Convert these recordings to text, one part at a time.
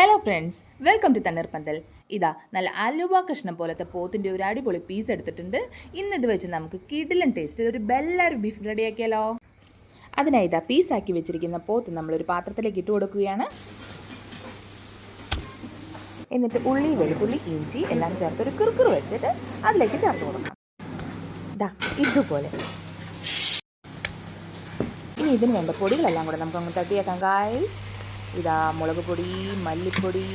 Hello friends welcome to Thanneerpanthal ഇതാ നല്ല അലുവ കഷ്ണം പോലത്തെ പോത്തിന്റെ ഒരു അടിപൊളി പീസ് എടുത്തിട്ടുണ്ട്. ഇന്നിത് വെച്ച് നമുക്ക് കിടിലൻ ടേസ്റ്റ് ഒരു ബെല്ലർ ബീഫ് റെഡിയാക്കിയാലോ? അതിനായി ഇതാ പീസാക്കി വെച്ചിരിക്കുന്ന പോത്ത് നമ്മളൊരു പാത്രത്തിലേക്ക് ഇട്ട് കൊടുക്കുകയാണ്. എന്നിട്ട് ഉള്ളി വെളുത്തുള്ളി ഇഞ്ചി എല്ലാം ചേർത്ത് ഒരു കുറുക്കുറ് വെച്ചിട്ട് അതിലേക്ക് ചേർത്ത് കൊടുക്കാം. ഇതാ ഇതുപോലെ. ഇനി ഇതിന് വേണ്ട പൊടികളെല്ലാം കൂടെ നമുക്ക് അങ്ങ് തട്ടിയേക്കാം കായ് ഇതാ മുളക് പൊടി മല്ലിപ്പൊടി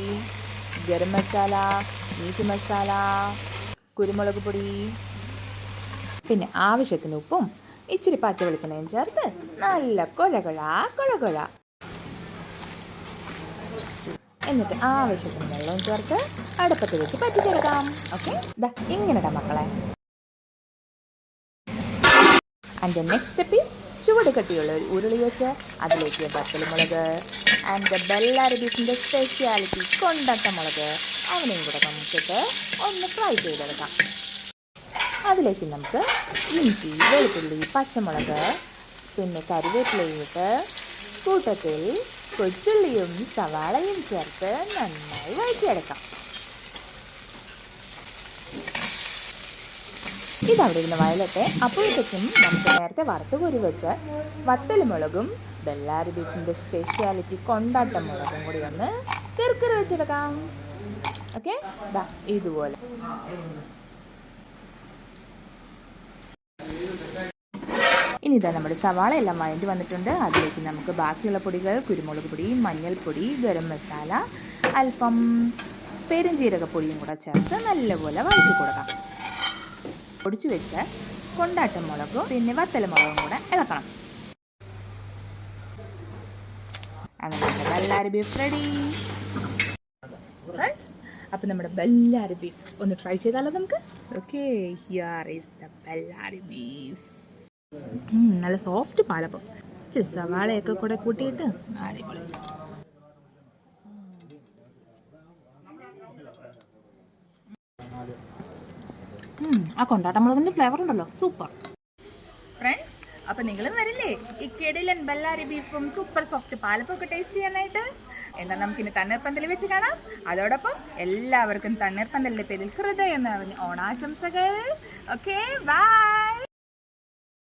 ഗരം മസാല മീറ്റ് മസാല കുരുമുളക് പൊടി. പിന്നെ ആവശ്യത്തിന് ഉപ്പും ഇച്ചിരി പച്ച വെളിച്ചെണ്ണയും ചേർത്ത് നല്ല കുഴകുഴ കുഴകുഴ എന്നിട്ട് ആവശ്യത്തിന് വെള്ളവും ചേർത്ത് അടുപ്പത്ത് വെച്ച് പറ്റിച്ചെടുക്കാം. ഓക്കെ? ഇതാ ഇങ്ങനെടാ മക്കളെ. ആൻഡ് നെക്സ്റ്റ് സ്റ്റെപ്പ് ഈസ് ചുവട് കട്ടിയുള്ള ഒരു ഉരുളി വെച്ച് അതിലേക്ക് പത്തലുമുളക് ആൻഡ് ബെല്ലാരബീസിന്റെ സ്പെഷ്യാലിറ്റി കൊണ്ടട്ട മുളക് അവനെയും കൂടെ നമുക്കിട്ട് ഒന്ന് ഫ്രൈ ചെയ്തെടുക്കാം. അതിലേക്ക് നമുക്ക് ഇഞ്ചി വെളുത്തുള്ളി പച്ചമുളക് പിന്നെ കരുവേപ്പിലയിട്ട് കൂട്ടത്തിൽ കൊച്ചുള്ളിയും സവാളയും ചേർത്ത് നന്നായി വഴറ്റിയെടുക്കാം. ഇതവിടെ ഇരുന്ന് വയലട്ടെ. അപ്പോഴത്തേക്കും നമുക്ക് നേരത്തെ വറുത്ത് കോരി വെച്ച് വത്തലുമുളകും ബെല്ലാരി ബീഫിന്റെ സ്പെഷ്യാലിറ്റി കൊണ്ടാട്ട മുളകും കൂടി ഒന്ന് കിറുക്കിറ് വെച്ചെടുക്കാം. ഓക്കെ? ഇതുപോലെ. ഇനി ഇതാ നമ്മുടെ സവാള എല്ലാം വഴണ്ടി വന്നിട്ടുണ്ട്. അതിലേക്ക് നമുക്ക് ബാക്കിയുള്ള പൊടികൾ കുരുമുളക് പൊടി മഞ്ഞൾപ്പൊടി ഗരം മസാല അല്പം പെരുംജീരകപ്പൊടിയും കൂടെ ചേർത്ത് നല്ലപോലെ വഴറ്റി കൊടുക്കാം. പൊടിച്ചു വെച്ച് കൊണ്ടാട്ട മുളകും പിന്നെ വത്തല മുളകും കൂടെ ഇളക്കണം. അങ്ങനെ ബെല്ലാരി ബീഫ് റെഡി ഫ്രണ്ട്സ് നമ്മുടെ ബല്ലാരി ബീഫ് ഒന്ന് ട്രൈ ചെയ്താലോ നമുക്ക്? Okay here is the beef നല്ല സോഫ്റ്റ് പാലപ്പം. ഇച്ചിരി സവാളയൊക്കെ കൂടെ കൂട്ടിയിട്ട് അടിപൊളി. ആ കൊണ്ടാട്ടമുളകിന്റെ ഫ്ലേവർ ഉണ്ടല്ലോ. സൂപ്പർ ഫ്രണ്ട്സ് അപ്പൊ നിങ്ങളും വരില്ലേ? ഈ കിടിലൻ ബെല്ലാരി ബീഫും സൂപ്പർ സോഫ്റ്റ് പാലപ്പൊക്കെ ടേസ്റ്റ് ചെയ്യാനായിട്ട്. എന്നാൽ നമുക്കിനി തണ്ണീർപ്പന്തൽ വെച്ച് കാണാം. അതോടൊപ്പം എല്ലാവർക്കും തണ്ണീർപ്പന്തലിന്റെ പേരിൽ ഹൃദയം നിറഞ്ഞ ഓണാശംസകൾ. Okay bye